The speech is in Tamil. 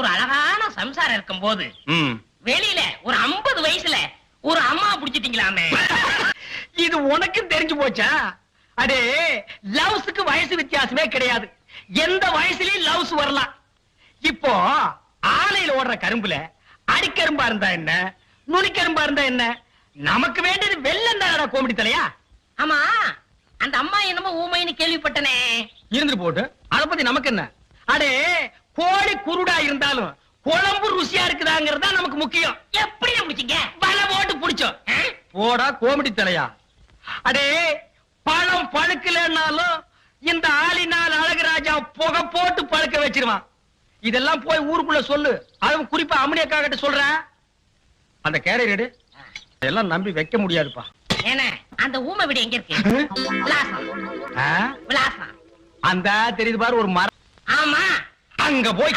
ஒரு அழகான சம்சாரம் இருக்கும் போது. வெளியில ஒரு 50 வயசுல ஒரு அம்மா புடிச்சிட்டீங்களாமே. இது உனக்கும் தெரிஞ்சு போச்சா? அடே லவ்ஸுக்கு வயசு வித்தியாசமே கிடையாது. எந்த வயசுலயும் லவ்ஸ் வரலாம். இப்போ ஆலையில ஓடுற கரும்புல அடிக்கரும்பா இருந்தா என்ன? நுனிக்கரும்பா இருந்தா என்ன? நமக்கு வேண்டியது வெள்ளம் தானடா கோமிடி தலையா? ஆமா அந்த அம்மா என்னமோ ஊமைன்னு கேள்விப்பட்டனே. இருந்துட்டு போட்டு அத பத்தி நமக்கு என்ன? அடே கோழி குருடா இருந்தாலும் குழம்பு ருசியா இருக்குதாங்கிறது நமக்கு முக்கியம். எப்படி பிடிச்சீங்க வலை போட்டு புடிச்சோம். போடா கோமெடி தலையா? அடே பழம் பழுக்கலன்னாலும் இந்த ஆளினால் அழகுராஜா புகை போட்டு பழுக்க வச்சிருவான். இதெல்லாம் போய் ஊருக்குள்ள சொல்லு. அதுவும் குறிப்பா அம்மனியக்கா கிட்ட சொல்றேன். அந்த கேரியர் எடு இதெல்லாம் நம்பி வைக்க முடியாதுப்பா. என்ன? அந்த ஊமை வீடு எங்க இருக்கு? விலாசம்? விலாசம். அந்த தெரியுது பாரு ஒரு மரம் ஆமா. அங்க போய்